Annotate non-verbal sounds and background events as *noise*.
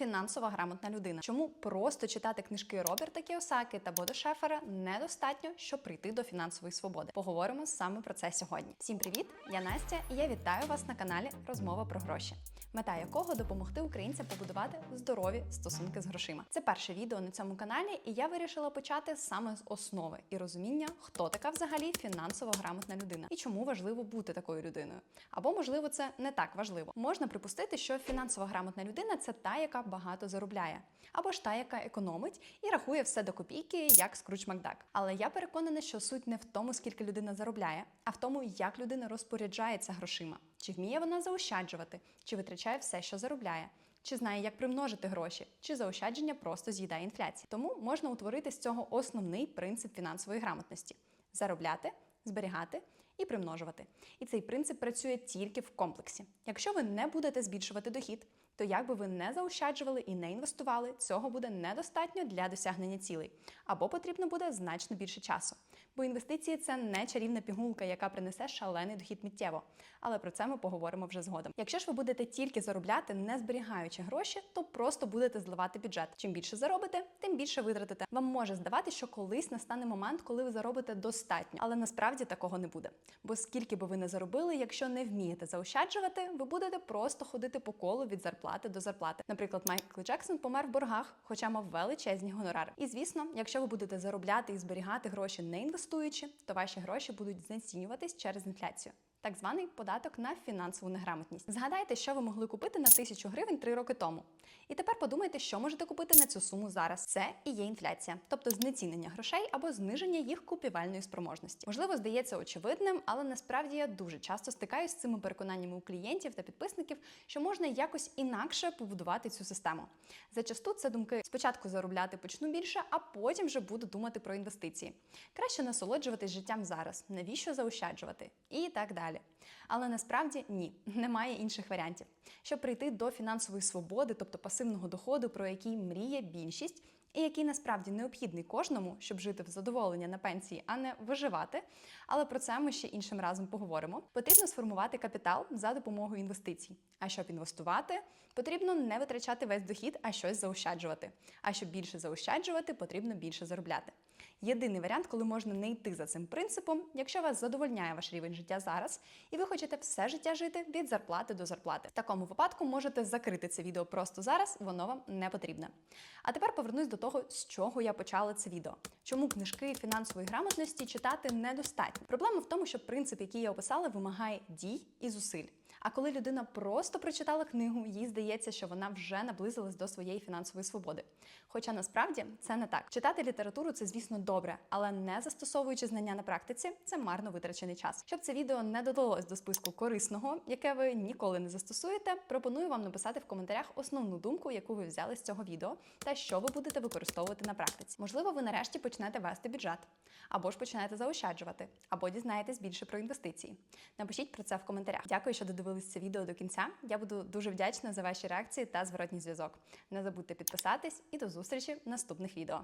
фінансова грамотна людина? Чому просто читати книжки Роберта Кіосаки та Бодо Шефера недостатньо, щоб прийти до фінансової свободи? Поговоримо саме про це сьогодні. Всім привіт! Я Настя, і я вітаю вас на каналі Розмова про гроші. Мета якого допомогти українцям побудувати здорові стосунки з грошима. Це перше відео на цьому каналі, і я вирішила почати саме з основи і розуміння, хто така взагалі фінансово грамотна людина і чому важливо бути такою людиною. Або можливо це не так важливо. Можна припустити, що фінансово грамотна людина це та, яка багато заробляє, або ж та, яка економить і рахує все до копійки, як Скруч Макдак. Але я переконана, що суть не в тому, скільки людина заробляє, а в тому, як людина розпоряджається грошима. Чи вміє вона заощаджувати, чи витрачає все, що заробляє, чи знає, як примножити гроші, чи заощадження просто з'їдає інфляція. Тому можна утворити з цього основний принцип фінансової грамотності: заробляти, зберігати і примножувати. І цей принцип працює тільки в комплексі. Якщо ви не будете збільшувати дохід, то як би ви не заощаджували і не інвестували, цього буде недостатньо для досягнення цілей, або потрібно буде значно більше часу. Бо інвестиції це не чарівна пігулка, яка принесе шалений дохід миттєво. Але про це ми поговоримо вже згодом. Якщо ж ви будете тільки заробляти, не зберігаючи гроші, то просто будете зливати бюджет. Чим більше заробите, тим більше витратите. Вам може здавати, що колись настане момент, коли ви заробите достатньо, але насправді такого не буде. Бо скільки би ви не заробили, якщо не вмієте заощаджувати, ви будете просто ходити по колу від зарплати до зарплати. Наприклад, Майкл Джексон помер в боргах, хоча мав величезні гонорари. І звісно, якщо ви будете заробляти і зберігати гроші не інвестуючи, то ваші гроші будуть знецінюватись через інфляцію. Так званий податок на фінансову неграмотність. Згадайте, що ви могли купити на тисячу гривень три роки тому. І тепер подумайте, що можете купити на цю суму зараз. Це і є інфляція, тобто знецінення грошей або зниження їх купівельної спроможності. Можливо, здається очевидним, але насправді я дуже часто стикаюся з цими переконаннями у клієнтів та підписників, що можна якось інакше побудувати цю систему. Зачасту це думки спочатку заробляти почну більше, а потім вже буду думати про інвестиції. Краще насолоджуватись життям зараз, навіщо заощаджувати і так далі. Але насправді ні, *laughs* немає інших варіантів. Щоб прийти до фінансової свободи, тобто пасивного доходу, про який мріє більшість, і який насправді необхідний кожному, щоб жити в задоволення на пенсії, а не виживати. Але про це ми ще іншим разом поговоримо. Потрібно сформувати капітал за допомогою інвестицій. А щоб інвестувати, потрібно не витрачати весь дохід, а щось заощаджувати. А щоб більше заощаджувати, потрібно більше заробляти. Єдиний варіант, коли можна не йти за цим принципом, якщо вас задовольняє ваш рівень життя зараз, і ви хочете все життя жити від зарплати до зарплати. В такому випадку можете закрити це відео просто зараз, воно вам не потрібне. А тепер повернусь до того, з чого я почала це відео. Чому книжки фінансової грамотності читати недостатньо? Проблема в тому, що принцип, який я описала, вимагає дій і зусиль. А коли людина просто прочитала книгу, їй здається, що вона вже наблизилась до своєї фінансової свободи. Хоча насправді це не так. Читати літературу це, звісно, добре, але не застосовуючи знання на практиці, це марно витрачений час. Щоб це відео не додалось до списку корисного, яке ви ніколи не застосуєте, пропоную вам написати в коментарях основну думку, яку ви взяли з цього відео, та що ви будете використовувати на практиці. Можливо, ви нарешті почнете вести бюджет, або ж почнете заощаджувати, або дізнаєтесь більше про інвестиції. Напишіть про це в коментарях. Дякую, що додивились це відео до кінця. Я буду дуже вдячна за ваші реакції та зворотній зв'язок. Не забудьте підписатись і до зустрічі в наступних відео.